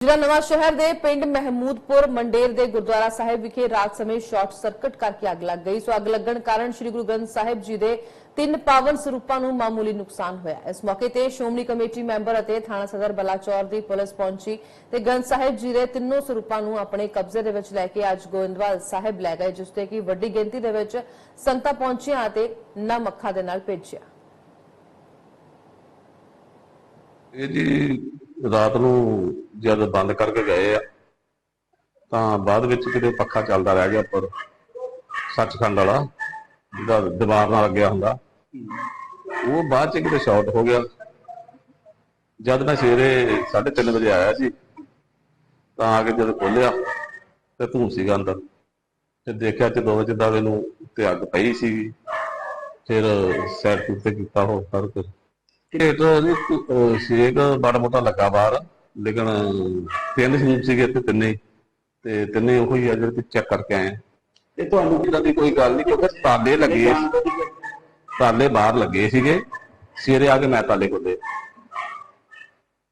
ਜ਼ਿਲ੍ਹਾ ਨਵਾਂ ਸ਼ਹਿਰ ਦੇ ਪਿੰਡ ਮਹਿਮੂਦਪੁਰ ਮੰਡੇਰ ਦੇ ਗੁਰਦੁਆਰਾ ਸਾਹਿਬ ਵਿਖੇ ਰਾਤ ਸਮੇਂ ਸ਼ਾਰਟ ਸਰਕਟ ਕਰਕੇ ਅੱਗ ਲੱਗ ਗਈ। ਸੋ ਅੱਗ ਲੱਗਣ ਕਾਰਨ ਸ੍ਰੀ ਗੁਰੂ ਗ੍ਰੰਥ ਸਾਹਿਬ ਜੀ ਦੇ ਤਿੰਨ ਪਾਵਨ ਸਰੂਪਾਂ ਨੂੰ ਮਾਮੂਲੀ ਨੁਕਸਾਨ ਹੋਇਆ। ਇਸ ਮੌਕੇ ਤੇ ਸ਼੍ਰੋਮਣੀ ਕਮੇਟੀ ਮੈਂਬਰ ਅਤੇ ਥਾਣਾ ਸਦਰ ਬਲਾਚੌਰ ਦੀ ਪੁਲਿਸ ਪਹੁੰਚੀ ਤੇ ਗ੍ਰੰਥ ਸਾਹਿਬ ਜੀ ਦੇ ਤਿੰਨੋਂ ਸਰੂਪਾਂ ਨੂੰ ਆਪਣੇ ਕਬਜ਼ੇ ਦੇ ਵਿੱਚ ਲੈ ਕੇ ਅੱਜ ਗੋਇੰਦਵਾਲ ਸਾਹਿਬ ਲੈ ਗਏ, ਜਿਸ ਤੇ ਕਿ ਵੱਡੀ ਗਿਣਤੀ ਦੇ ਵਿੱਚ ਸੰਗਤਾਂ ਪਹੁੰਚੀਆਂ ਅਤੇ ਨਮ ਅੱਖਾਂ ਦੇ ਨਾਲ ਭੇਜਿਆ। ਇਹ ਰਾਤ ਨੂੰ ਜਦ ਬੰਦ ਕਰਕੇ ਗਏ ਆ, ਤਾਂ ਬਾਅਦ ਵਿੱਚ ਕਿਤੇ ਪੱਖਾ ਚੱਲਦਾ ਰਹਿ ਗਿਆ ਉੱਪਰ, ਸੱਚਖੰਡ ਵਾਲਾ, ਜਿਹਦਾ ਦੀਵਾਰ ਨਾਲ ਲੱਗਿਆ ਹੁੰਦਾ। ਉਹ ਬਾਅਦ ਚ ਕਿਤੇ ਸ਼ਾਰਟ ਹੋ ਗਿਆ। ਜਦ ਮੈਂ ਸਵੇਰੇ 3:30 ਵਜੇ ਆਇਆ ਸੀ ਤਾਂ ਆ ਕੇ ਜਦ ਖੋਲਿਆ, ਤੇ ਧੂੰ ਸੀਗਾ ਅੰਦਰ। ਤੇ ਦੇਖਿਆ ਤੇ ਦੋ ਵਜੇ ਦਾ ਮੈਨੂੰ ਤੇ ਅੱਗ ਪਈ ਸੀ ਫਿਰ ਸੈਰ ਤੇ ਕੀਤਾ ਹੋ ਕਰ ਇਹ ਤਾਂ ਜੀ ਸੇਕ ਬੜਾ ਮੋਟਾ ਲੱਗਾ ਬਾਹਰ, ਲੇਕਿਨ ਤਿੰਨ ਸੂਪ ਸੀਗੇ ਤੇ ਤਿੰਨੇ ਤੇ ਤਿੰਨੇ ਉਹੋ ਹੀ ਆ ਜਿਹੜੇ ਚੈੱਕ ਕਰਕੇ ਆਏ ਤੇ ਤੁਹਾਨੂੰ ਇਦਾਂ ਦੀ ਕੋਈ ਗੱਲ ਨਹੀਂ, ਕਿਉਂਕਿ ਤਾਲੇ ਲੱਗੇ ਤਾਲੇ ਬਾਹਰ ਲੱਗੇ ਸੀਗੇ। ਸਵੇਰੇ ਆ ਕੇ ਮੈਂ ਤਾਲੇ ਖੋਲੇ।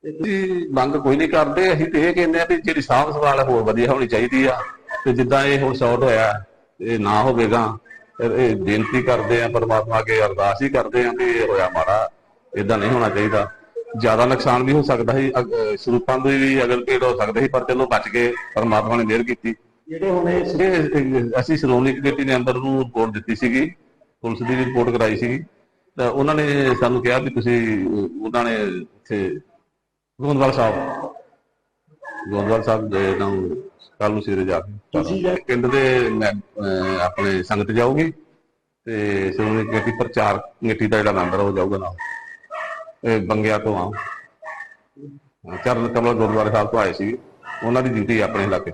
ਜੀ ਮੰਗ ਕੋਈ ਨਹੀਂ ਕਰਦੇ, ਅਸੀਂ ਤੇ ਇਹ ਕਹਿੰਦੇ ਆ ਵੀ ਜਿਹੜੀ ਸਾਂਭ ਸੰਭਾਲ ਹੋਰ ਵਧੀਆ ਹੋਣੀ ਚਾਹੀਦੀ ਆ। ਤੇ ਜਿੱਦਾਂ ਇਹ ਹੁਣ ਸ਼ਾਰਟ ਹੋਇਆ, ਇਹ ਨਾ ਹੋਵੇਗਾ ਇਹ ਬੇਨਤੀ ਕਰਦੇ ਆ ਪਰਮਾਤਮਾ ਅੱਗੇ ਅਰਦਾਸ ਹੀ ਕਰਦੇ ਆ ਵੀ ਇਹ ਹੋਇਆ ਮਾੜਾ। ਇਦਾਂ ਨਹੀਂ ਹੋਣਾ ਚਾਹੀਦਾ। ਜ਼ਿਆਦਾ ਨੁਕਸਾਨ ਵੀ ਹੋ ਸਕਦਾ ਸੀ। ਸਰੂਪਾਂ ਦੇ ਵੀ ਅਗਰ ਪੇੜ ਹੋ ਸਕਦੇ ਸੀ ਪਰ ਚਲੋ ਬਚ ਕੇ ਪਰਮਾਤਮਾ ਨੇ ਮਿਹਰ ਕੀਤੀ। ਜਿਹੜੇ ਹੁਣ ਇਹ ਅਸੀਂ ਸ਼੍ਰੋਮਣੀ ਕਮੇਟੀ ਦੇ ਅੰਦਰ ਨੂੰ ਰਿਪੋਰਟ ਦਿੱਤੀ ਸੀਗੀ। ਪੁਲਿਸ ਦੀ ਰਿਪੋਰਟ ਕਰਾਈ ਸੀਗੀ। ਤਾਂ ਉਹਨਾਂ ਨੇ ਸਾਨੂੰ ਕਿਹਾ ਵੀ ਤੁਸੀਂ ਉਹਨਾਂ ਨੇ ਇੱਥੇ ਗੋਂਦਵਾਲ ਸਾਹਿਬ ਗੋਂਦਵਾਲ ਸਾਹਿਬ ਦੇ ਨਾਲ ਕੱਲ ਨੂੰ ਸਵੇਰੇ ਜਾ ਕੇ ਪਿੰਡ ਦੇ ਆਪਣੇ ਸੰਗਤ ਜਾਊਗੀ। ਤੇ ਸ਼੍ਰੋਮਣੀ ਕਮੇਟੀ ਪ੍ਰਚਾਰ ਕਮੇਟੀ ਦਾ ਜਿਹੜਾ ਮੈਂਬਰ ਉਹ ਜਾਊਗਾ ਨਾਲ। ਇਹ ਬੰਗਿਆ ਤੋਂ ਆ। ਚਰਨ ਕਮਲ ਗੁਰਦੁਆਰੇ ਸਾਹਿਬ ਤੋਂ ਆਏ ਸੀ। ਉਹਨਾਂ ਦੀ ਡਿਊਟੀ ਆਪਣੇ ਇਲਾਕੇ।